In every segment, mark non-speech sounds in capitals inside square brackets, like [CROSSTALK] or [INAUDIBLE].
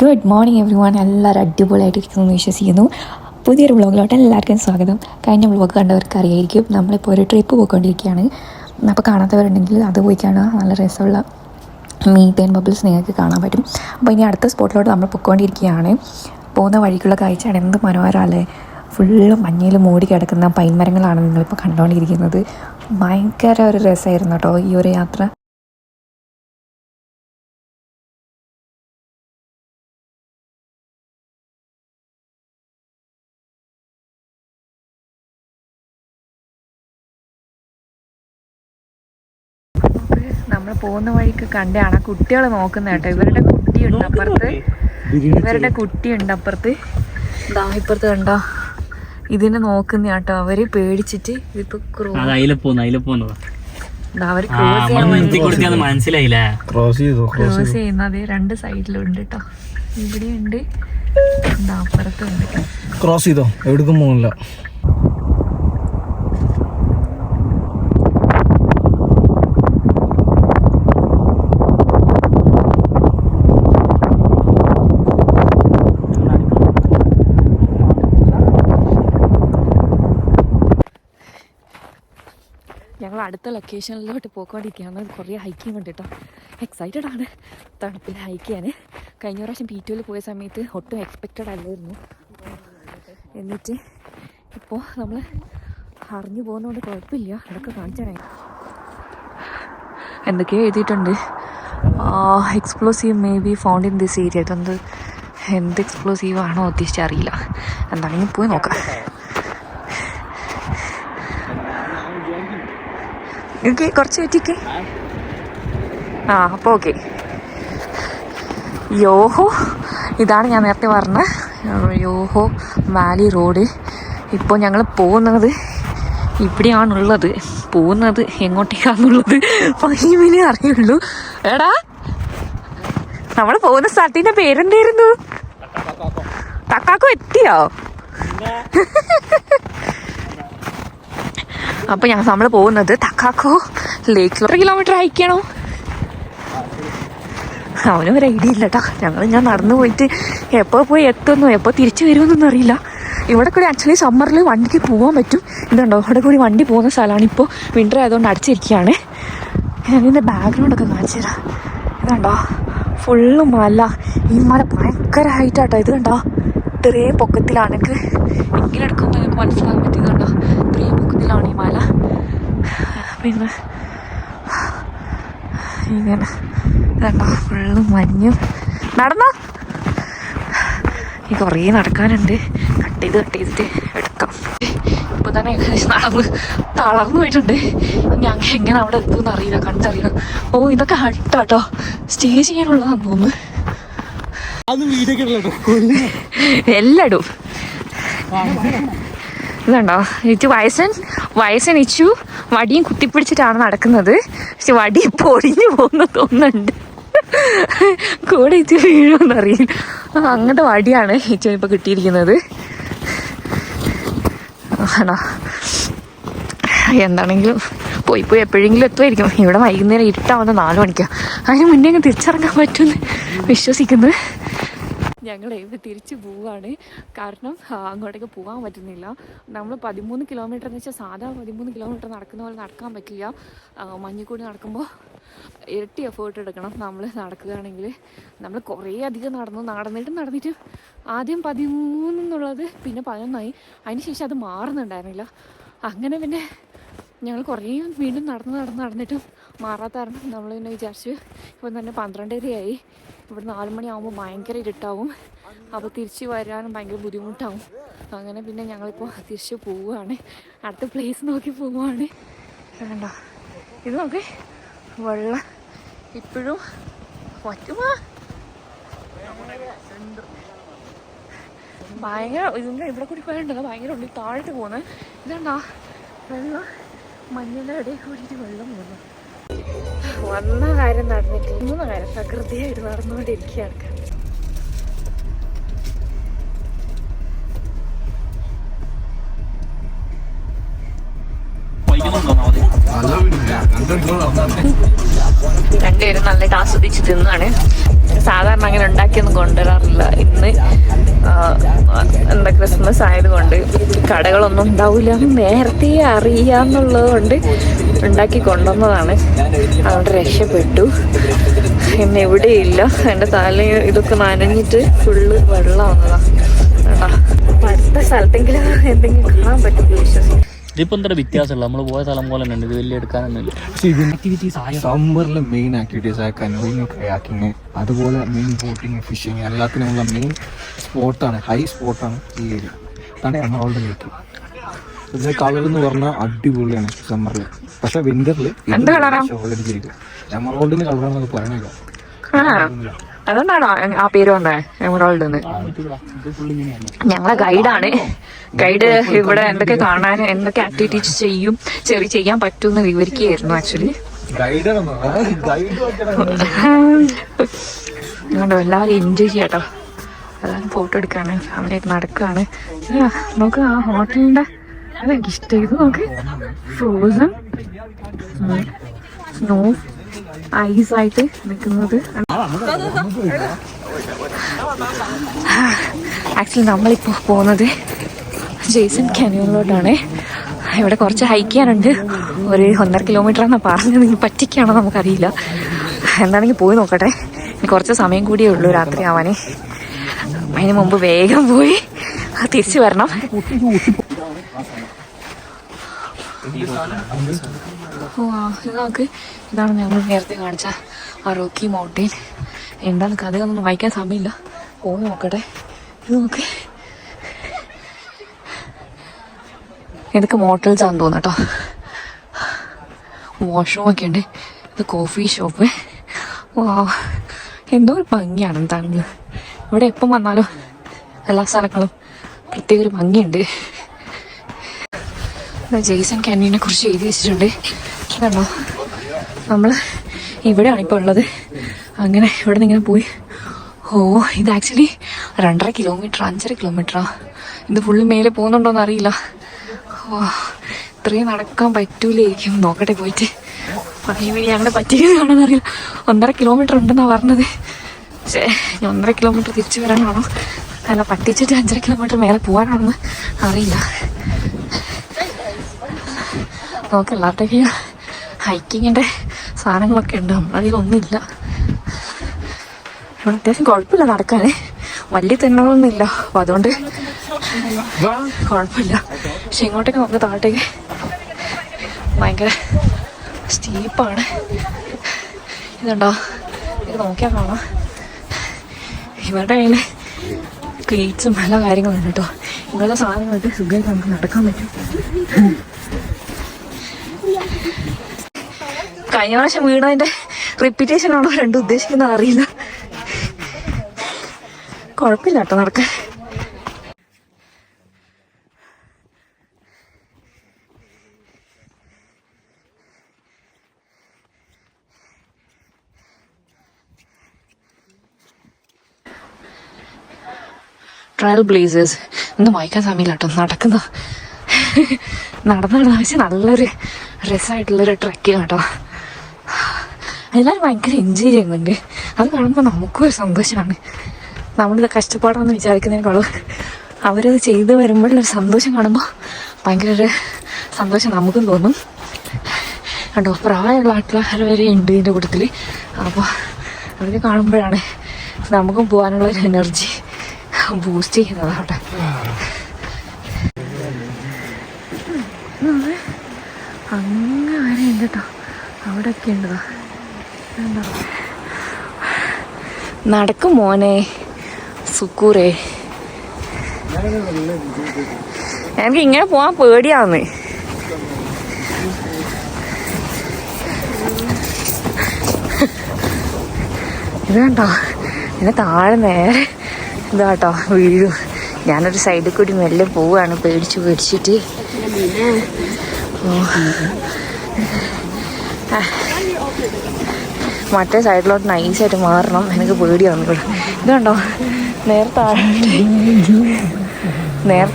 Good morning every one എല്ലാവരും അടിപൊളിയായിട്ടിരിക്കുന്നു വിശ്വസിക്കുന്നു. പുതിയൊരു വ്ളോഗിലോട്ട് എല്ലാവർക്കും സ്വാഗതം. കഴിഞ്ഞ വ്ളോഗ് കണ്ടവർക്ക് അറിയായിരിക്കും നമ്മളിപ്പോൾ ഒരു ട്രിപ്പ് പോയിക്കൊണ്ടിരിക്കുകയാണ്. അപ്പോൾ കാണാത്തവരുണ്ടെങ്കിൽ അത് പോയി കാണുക. നല്ല രസമുള്ള മീത്തേൻ ബബിൾസ് നിങ്ങൾക്ക് കാണാൻ പറ്റും. അപ്പോൾ ഇനി അടുത്ത സ്പോട്ടിലോട്ട് നമ്മൾ പൊയ്ക്കൊണ്ടിരിക്കുകയാണ്. പോകുന്ന വഴിക്കുള്ള കാഴ്ചയാണ് എന്ത് മനോഹരമല്ലേ ഫുള്ള് മഞ്ഞയിൽ മൂടി കിടക്കുന്ന പൈൻ മരങ്ങളാണ് നിങ്ങളിപ്പോൾ കണ്ടുകൊണ്ടിരിക്കുന്നത് ഭയങ്കര ഒരു രസമായിരുന്നു കേട്ടോ ഈ ഒരു യാത്ര. പോകുന്ന വഴിക്ക് കണ്ടാണ് കുട്ടികൾ നോക്കുന്ന കേട്ടോ. ഇവരുടെ കുട്ടിയുണ്ട് അപ്പുറത്ത്. ഇവരുടെ കുട്ടിയുണ്ട് അപ്പുറത്ത്. ദാ ഇപ്പുറത്ത് കണ്ടോ? ഇതിനെ നോക്കുന്ന കേട്ടോ. അവർ പേടിച്ചിട്ട് ഇതിപ്പോ ക്രോസ് നമ്മൾ നിർത്തി കൊടുക്കാന്ന് മനസ്സിലായില്ലേ? ക്രോസ് ചെയ്തു? ക്രോസ് ചെയ്യുന്നത് രണ്ട് സൈഡിലുണ്ട് കേട്ടോ. ഇവിടെയുണ്ട്. ദാ അപ്പുറത്തുണ്ട്. ക്രോസ് ചെയ്തോ? എവിടേക്കും പോകില്ല അടുത്ത ലൊക്കേഷനിലോട്ട് പോയിക്കൊണ്ടിരിക്കുകയാണ്. കുറേ ഹൈക്കിംഗ് ഉണ്ട് കേട്ടോ എക്സൈറ്റഡ് ആണ്. തണുപ്പിൽ ഹൈക്ക് ചെയ്യാൻ കഴിഞ്ഞ പ്രാവശ്യം പി പോയ സമയത്ത് ഒട്ടും എക്സ്പെക്റ്റഡ് അല്ലായിരുന്നു. എന്നിട്ട് ഇപ്പോൾ നമ്മൾ അറിഞ്ഞു പോകുന്നതുകൊണ്ട് കുഴപ്പമില്ല. അതൊക്കെ കാണിച്ചു തരാം. എന്തൊക്കെയോ എഴുതിയിട്ടുണ്ട്. Explosive may be found in this area ഇതെന്ത് എന്ത് എക്സ്പ്ലോസീവ് ആണോ ഉദ്ദേശിച്ചറിയില്ല എന്താണെങ്കിലും പോയി നോക്കാം. ഓക്കെ കുറച്ച് പറ്റിക്ക്. ആ അപ്പോൾ ഓക്കെ. യോഹോ ഇതാണ് ഞാൻ നേരത്തെ പറഞ്ഞ. Yoho valley road. ഇപ്പോൾ ഞങ്ങൾ പോകുന്നത് ഇവിടെയാണുള്ളത്. പോകുന്നത് എങ്ങോട്ടേക്കാണെന്നുള്ളത് ഫഹീമിനെ അറിയുള്ളൂ. എടാ നമ്മൾ പോകുന്ന സ്ഥലത്തിന്റെ പേരെന്തായിരുന്നു തക്കാക്കോ എത്തിയോ? [LAUGHS] അപ്പൊ ഞാൻ നമ്മൾ പോകുന്നത് തക്കാക്കോ ലേക്ക്. ഒരു കിലോമീറ്റർ അയക്കണോ അവനും ഒരു ഐഡിയ ഇല്ല കേട്ടോ ഞങ്ങൾ ഞാൻ നടന്നു പോയിട്ട് എപ്പോൾ പോയി എത്തുന്നു എപ്പോൾ തിരിച്ചു വരുമെന്നൊന്നും അറിയില്ല. ഇവിടെ കൂടി ആക്ച്വലി സമ്മറിൽ വണ്ടിക്ക് പോകാൻ പറ്റും. ഇതുണ്ടോ? ഇവിടെ കൂടി വണ്ടി പോകുന്ന സ്ഥലമാണ് ഇപ്പോൾ വിന്റർ ആയതുകൊണ്ട് അടച്ചിരിക്കുകയാണ്. ഇതിന്റെ ബാക്ക്ഗ്രൗണ്ടൊക്കെ കാണിച്ചു തരാം. ഇതുണ്ടോ? ഫുള്ള് മല. ഈ മല ഭയങ്കര ഹൈറ്റാട്ടോ ഇത് കണ്ടോ? ഇത്രയും പൊക്കത്തിലാണ്. എനിക്ക് എങ്കിലെടുക്കുമ്പോൾ നിങ്ങൾക്ക് മനസ്സിലാക്കാൻ പറ്റുന്നുണ്ടോ ഇത്രയും പൊക്കത്തിലാണ് ഈ മല. പിന്നെ ഇങ്ങനെ ഇതുണ്ടോ ഫുള്ള് മഞ്ഞും. നടന്നോ? ഈ കുറേ നടക്കാനുണ്ട്. കട്ട് ചെയ്ത് കട്ട് ചെയ്തിട്ട് എടുക്കാം. ഇപ്പൊ തന്നെ ഏകദേശം നടന്ന് തളർന്നു പോയിട്ടുണ്ട്. അങ്ങനെ എങ്ങനെ അവിടെ എത്തുമെന്ന് അറിയില്ല. കണ്ടറിയില്ല ഓ ഇതൊക്കെ ഹട്ടാട്ടോ. സ്റ്റേ ചെയ്യാനുള്ളതാണെന്ന് തോന്നുന്നു. എല്ലായിടും ഇതുണ്ടോ? ഇച്ചു വയസ്സൻ വയസ്സൻ ഇച്ചു വടിയും കുത്തിപ്പിടിച്ചിട്ടാണ് നടക്കുന്നത്. പക്ഷെ വടി പൊടിഞ്ഞു പോകുന്ന തോന്നുന്നുണ്ട്. കൂടെ ഇച്ചു വീഴുമെന്നറിയില്ല അങ്ങനത്തെ വടിയാണ് ഇച്ചു ഇപ്പൊ കിട്ടിയിരിക്കുന്നത്. ആണോ? എന്താണെങ്കിലും പോയി പോയി എപ്പോഴെങ്കിലും എത്തുമായിരിക്കും. ഇവിടെ വൈകുന്നേരം ഇരുട്ടാവുന്ന നാല് മണിക്കാണ് അതിന് മുന്നേ അങ്ങ് തിരിച്ചിറങ്ങാൻ പറ്റുമെന്ന് വിശ്വസിക്കുന്നു. ഞങ്ങൾ ഇവിടെ തിരിച്ച് പോവുകയാണ് കാരണം അങ്ങോട്ടേക്ക് പോകാൻ പറ്റുന്നില്ല. നമ്മൾ പതിമൂന്ന് കിലോമീറ്റർ എന്ന് വെച്ചാൽ സാധാ പതിമൂന്ന് കിലോമീറ്റർ നടക്കുന്ന പോലെ നടക്കാൻ പറ്റില്ല. മഞ്ഞിക്കൂടി നടക്കുമ്പോൾ ഇരട്ടി എഫേർട്ട് എടുക്കണം നമ്മൾ നടക്കുകയാണെങ്കിൽ. നമ്മൾ കുറേ അധികം നടന്നു നടന്നിട്ട് നടന്നിട്ട് ആദ്യം പതിമൂന്ന് എന്നുള്ളത് പിന്നെ പതിനൊന്നായി. അതിന് ശേഷം അത് മാറുന്നുണ്ടായിരുന്നില്ല. അങ്ങനെ പിന്നെ ഞങ്ങൾ കുറേ വീണ്ടും നടന്ന് നടന്ന് നടന്നിട്ടും മാറാത്ത കാരണം നമ്മൾ പിന്നെ വിചാരിച്ചു ഇപ്പം തന്നെ പന്ത്രണ്ടരയായി. ഇവിടെ നാല് മണിയാകുമ്പോൾ ഭയങ്കര ഇരുട്ടാവും. അപ്പോൾ തിരിച്ച് വരാനും ഭയങ്കര ബുദ്ധിമുട്ടാവും. അങ്ങനെ പിന്നെ ഞങ്ങളിപ്പോൾ തിരിച്ച് പോവുകയാണ് അടുത്ത പ്ലേസ് നോക്കി പോവുകയാണ് വേണ്ട ഇത് നോക്കി. വെള്ളം ഇപ്പോഴും പറ്റുമോ? ഭയങ്കര ഇതിന്റെ ഇവിടെ കൂടി പോയിട്ടുണ്ടല്ലോ ഭയങ്കര ഉള്ളിൽ താഴോട്ട് പോകുന്നത്. ഇതാണ്ടാ. വെള്ളം മഞ്ഞളുടെ ഇടയിൽ കൂടിയിട്ട് വെള്ളം പോകുന്നു. വന്ന കാര്യം നടന്നിട്ട് മൂന്ന് കാര്യം പ്രകൃതിയായിട്ട് നടന്നുകൊണ്ടിരിക്കുകയാണ്. രണ്ടുപേരും നല്ലതായിട്ട് ആസ്വദിച്ച് തിന്നാണ്. സാധാരണ അങ്ങനെ ഉണ്ടാക്കിയൊന്നും കൊണ്ടുവരാറില്ല. ഇന്ന് എന്താ ക്രിസ്മസ് ആയതുകൊണ്ട് കടകളൊന്നും ഉണ്ടാവില്ല നേരത്തെ അറിയാന്നുള്ളത് കൊണ്ട് ഉണ്ടാക്കി കൊണ്ടുവന്നതാണ്. അതുകൊണ്ട് രക്ഷപ്പെട്ടു. എന്നെ എവിടെയില്ല. എന്റെ തല ഇതൊക്കെ നനഞ്ഞിട്ട് ഫുള്ള് വെള്ളം വന്നതാണ് അടുത്ത സ്ഥലത്തെങ്കിലും എന്തെങ്കിലും കാണാൻ പറ്റും വിശ്വസിക്കും ഇതിപ്പോ എന്താ വ്യത്യാസമുള്ള നമ്മൾ പോയ സ്ഥലം പോലെ തന്നെ ഇത് വലിയ എടുക്കാനൊന്നുമില്ല. പക്ഷേ ഇതിന് ആക്ടിവിറ്റീസ് ആയ സമ്മറിലെ മെയിൻ ആക്ടിവിറ്റീസ് ആയ കനോയിങ് കയാക്കിങ് അതുപോലെ മെയിൻ ബോട്ടിങ് ഫിഷിങ് എല്ലാത്തിനുമുള്ള മെയിൻ സ്പോട്ടാണ് ഹൈ സ്പോട്ടാണ് ഈ ഏരിയ അതാണ് എറണാകുളം ലേക്ക് ഇതിന്റെ കളർ എന്ന് പറഞ്ഞാൽ അടിപൊളിയാണ് സമ്മറിൽ പക്ഷെ വിന്ററിൽ? എമറോൾഡിന് കളറാണെന്നൊക്കെ പറയണല്ലോ അതുകൊണ്ടാണോ ആ പേര് വന്നേ? എമറോൾഡ് എന്ന് ഞങ്ങളെ ഗൈഡാണ് ഗൈഡ് ഇവിടെ എന്തൊക്കെ കാണാൻ എന്തൊക്കെ ആക്ടിവിറ്റീസ് ചെയ്യും ചെറിയ ചെയ്യാൻ പറ്റുമെന്ന് വിവരിക്കുകയായിരുന്നു ആക്ച്വലി അതുകൊണ്ടോ എല്ലാവരും എൻജോയ് ചെയ്യാട്ടോ. അതാണ് ഫോട്ടോ എടുക്കാണ് അവിടെ ആയിട്ട് നടക്കുകയാണ് ആ, നോക്ക് ആ ഹോട്ടലിന്റെ അതെനിക്ക് ഇഷ്ടം ഇത് നോക്ക്. ഫ്രോസൺ സ്നോ ഐസ് ആയിട്ട് നിൽക്കുന്നത്. ആക്ച്വലി നമ്മളിപ്പോൾ പോകുന്നത് ജെയ്സൺ കാന്യോണിലോട്ടാണ് ഇവിടെ കുറച്ച് ഹൈക്ക് ചെയ്യാനുണ്ട്. ഒരു ഒന്നര കിലോമീറ്റർ എന്നാണ് പറഞ്ഞത് നിങ്ങൾ പറ്റിക്കാണോ നമുക്കറിയില്ല. എന്താണെങ്കിൽ പോയി നോക്കട്ടെ. ഇനി കുറച്ച് സമയം കൂടിയേ ഉള്ളൂ രാത്രി ആവാനേ. അതിന് മുമ്പ് വേഗം പോയി തിരിച്ചു വരണം. ഇതാണ് ഞങ്ങൾ നേരത്തെ കാണിച്ച ആ റോക്കി മൗണ്ടെയിൻ. എന്താണ് കഥ ഒന്നും വായിക്കാൻ സമയമില്ല. പോയി നോക്കട്ടെ. ഇത് നോക്ക് ഇതൊക്കെ മോട്ടൽസ് ആണെന്ന് തോന്നുന്നു കേട്ടോ. വാഷ്റൂം ഒക്കെ ഉണ്ട്. ഇത് കോഫി ഷോപ്പ് വാ. എന്തോ ഒരു ഭംഗിയാണ് എന്താണ് ഇവിടെ എപ്പം വന്നാലും എല്ലാ സ്ഥലങ്ങളും പ്രത്യേക ഒരു ഭംഗിയുണ്ട്. ജെയ്സൺ കാന്റീനെ കുറിച്ച് എഴുതി വെച്ചിട്ടുണ്ട്. കണ്ടോ നമ്മൾ ഇവിടെയാണ് ഇപ്പോൾ ഉള്ളത്. അങ്ങനെ ഇവിടെ നിന്ന് ഇങ്ങനെ പോയി. ഓ ഇത് ആക്ച്വലി രണ്ടര കിലോമീറ്റർ അഞ്ചര കിലോമീറ്ററാ ഇത് ഫുള്ള് മേലെ പോകുന്നുണ്ടോന്ന് അറിയില്ല. ഓ ഇത്രയും നടക്കാൻ പറ്റൂലായിരിക്കും. നോക്കട്ടെ പോയിട്ട്. പറയുമ്പോൾ അങ്ങനെ പറ്റിയതാണെന്ന് അറിയില്ല. ഒന്നര കിലോമീറ്റർ ഉണ്ടെന്നാ പറഞ്ഞത്. പക്ഷേ ഞാൻ ഒന്നര കിലോമീറ്റർ തിരിച്ചു വരാനാണോ? അല്ല പറ്റിച്ചിട്ട് അഞ്ചര കിലോമീറ്റർ മേലെ പോകാനാണെന്ന് അറിയില്ല. നമുക്ക് എല്ലാത്തേക്ക് ഹൈക്കിങ്ങിന്റെ സാധനങ്ങളൊക്കെ ഉണ്ട്. നമ്മളതിലൊന്നുമില്ല ഇവിടെ അത്യാവശ്യം കുഴപ്പമില്ല നടക്കാനേ. വലിയ തിന്നണമൊന്നുമില്ല അപ്പം അതുകൊണ്ട് കുഴപ്പമില്ല. പക്ഷെ ഇങ്ങോട്ടേക്ക് നമുക്ക് താഴത്തേക്ക് ഭയങ്കര സ്റ്റീപ്പാണ് ഇതുണ്ടോ? ഇത് നോക്കിയാൽ കാണാം. ഇവരുടെ കയ്യിൽ ക്രീറ്റ്സും എല്ലാ കാര്യങ്ങളും ഉണ്ട് കേട്ടോ. ഇങ്ങനത്തെ സാധനങ്ങളൊക്കെ സുഖമായിട്ട് നമുക്ക് നടക്കാൻ പറ്റും. കഴിഞ്ഞ പ്രാവശ്യം വീണതിന്റെ റിപ്പീറ്റേഷൻ ആണോ രണ്ടും ഉദ്ദേശിക്കുന്നത് അറിയില്ല. കുഴപ്പമില്ല കേട്ടോ നടക്കാൻ. ട്രയൽ ബ്ലേസേഴ്സ് ഒന്നും വായിക്കാൻ സമയമില്ല കേട്ടോ. നടക്കുന്ന നടന്ന ആവശ്യം നല്ലൊരു രസമായിട്ടുള്ളൊരു ട്രക്കിങ് കേട്ടോ. എല്ലാവരും ഭയങ്കര എൻജോയ് ചെയ്യുന്നുണ്ട്. അത് കാണുമ്പോൾ നമുക്കും ഒരു സന്തോഷമാണ്. നമ്മളിത് കഷ്ടപ്പാടാന്ന് വിചാരിക്കുന്നതിനേക്കാളും അവരത് ചെയ്ത് വരുമ്പോഴുള്ളൊരു സന്തോഷം കാണുമ്പോൾ ഭയങ്കര ഒരു സന്തോഷം നമുക്കും തോന്നും. കണ്ടോ പ്രായമുള്ള ആൾക്കാർ വരെ ഉണ്ട് ഇതിന്റെ കൂട്ടത്തിൽ അപ്പോൾ അവരെ കാണുമ്പോഴാണ് നമുക്കും പോകാനുള്ള ഒരു എനർജി ബൂസ്റ്റ് ചെയ്യുന്നത് അവിടെ. അങ്ങനെ ഉണ്ട് കേട്ടോ അവിടെയൊക്കെ ഉണ്ടതാ നടക്കും മോനെ. സുക്കൂറേ. എനിക്ക് ഇങ്ങനെ പോവാൻ പേടിയാന്ന്. ഇത് കണ്ടോ? എന്നെ താഴെ നേരെ ഇതാട്ടോ വീഴും. ഞാനൊരു സൈഡിൽ കൂടി മെല്ലെ പോവാണ്. പേടിച്ച് പേടിച്ചിട്ട്. ഓ. ആ. മറ്റേ സൈഡിലോട്ട് നൈസായിട്ട് മാറണം. എനിക്ക് പേടിയാണ് ഇവിടെ ഇതുണ്ടോ നേരെ താഴോട്ടേക്ക്. നേരെ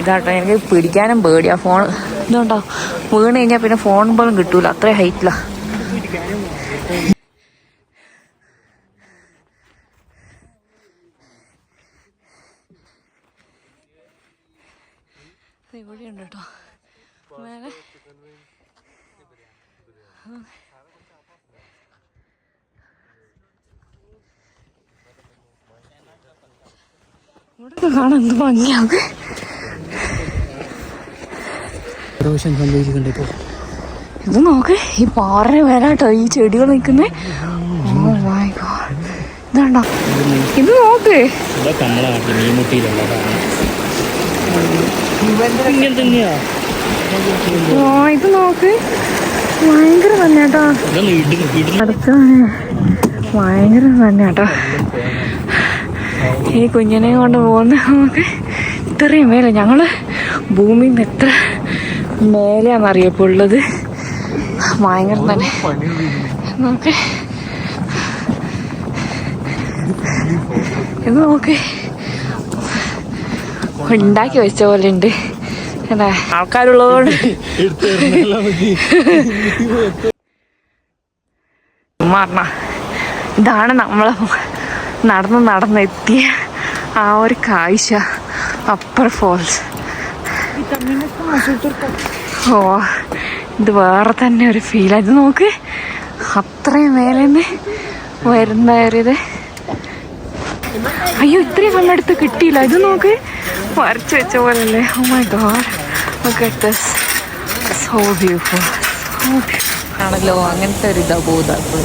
ഇതാട്ടോ എനിക്ക് പിടിക്കാനും പേടിയാ ഫോൺ ഇതുണ്ടോ വീണ് കഴിഞ്ഞാൽ പിന്നെ ഫോൺ പോലും കിട്ടൂല. അത്രയും ഇവിടെ ഇവിടെയുണ്ട് കേട്ടോ. മേലെ ഇവിടെ കാണാൻ എന്ത് ഭംഗിയാവും പ്രാവശ്യം സംഭവിച്ചിട്ടുണ്ട് ഇപ്പോൾ. ഇത് നോക്ക് ഈ പാറ വരാട്ടോ ഈ ചെടികൾ നിൽക്കുന്നേ. ഗോഡ് ഇതാണ്ടോ. ഇത് നോക്ക്. ആ ഇത് നോക്ക്. ഭയങ്കര തന്നെയാട്ടോ ഭയങ്കര തന്നെയാട്ടോ ഈ കുഞ്ഞിനെ കൊണ്ട് പോകുന്ന നമുക്ക് ഇത്രയും മേലെ ഞങ്ങൾ ഭൂമിയിൽ നിന്ന് എത്ര മേലെയാണെന്ന് അറിയപ്പുള്ളത് ഭയങ്കര തന്നെ. നമുക്ക് ഇത് നമുക്ക് ഉണ്ടാക്കി വെച്ച പോലെ ഉണ്ട്. എന്താ ആൾക്കാരുള്ളതുകൊണ്ട്. മാറണ ഇതാണ് നമ്മൾ നടന്ന് നടന്നെത്തിയ ആ ഒരു കാഴ്ച അപ്പർ ഫോൾസ് ഓ ഇത് വേറെ തന്നെ ഒരു ഫീൽ ഇത് നോക്ക് അത്രയും മേലെ വരുന്നവരിത് അയ്യോ ഇത്രയും സമയത്ത് കിട്ടിയില്ല. ഇത് നോക്ക് വരച്ചു വെച്ച പോലെ Oh oh my god this. So beautiful. So beautiful. ആണല്ലോ അങ്ങനത്തെ ഒരു ഇതാ ബോധാപ്പോൾ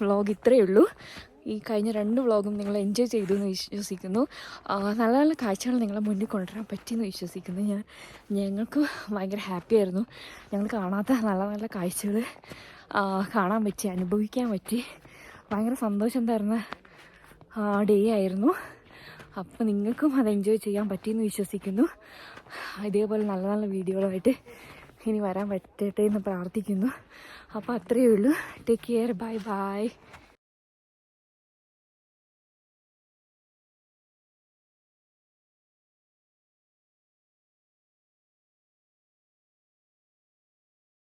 വ്ളോഗ് ഇത്രയേ ഉള്ളൂ. ഈ കഴിഞ്ഞ രണ്ട് വ്ളോഗും നിങ്ങൾ എൻജോയ് ചെയ്തു എന്ന് വിശ്വസിക്കുന്നു. നല്ല നല്ല കാഴ്ചകൾ നിങ്ങളെ മുന്നിൽ കൊണ്ടുവരാൻ പറ്റിയെന്ന് വിശ്വസിക്കുന്നു ഞാൻ. ഞങ്ങൾക്ക് ഭയങ്കര ഹാപ്പി ആയിരുന്നു. ഞങ്ങൾ കാണാത്ത നല്ല നല്ല കാഴ്ചകൾ കാണാൻ പറ്റി അനുഭവിക്കാൻ പറ്റി. ഭയങ്കര സന്തോഷം തരുന്ന ഡേ ആയിരുന്നു. അപ്പോൾ നിങ്ങൾക്കും അത് എൻജോയ് ചെയ്യാൻ പറ്റിയെന്ന് വിശ്വസിക്കുന്നു. ഇതേപോലെ നല്ല നല്ല വീഡിയോകളായിട്ട് ഇനി വരാൻ പറ്റട്ടെ എന്ന് പ്രാർത്ഥിക്കുന്നു. അപ്പോൾ അത്രയേ ഉള്ളൂ. Take care bye bye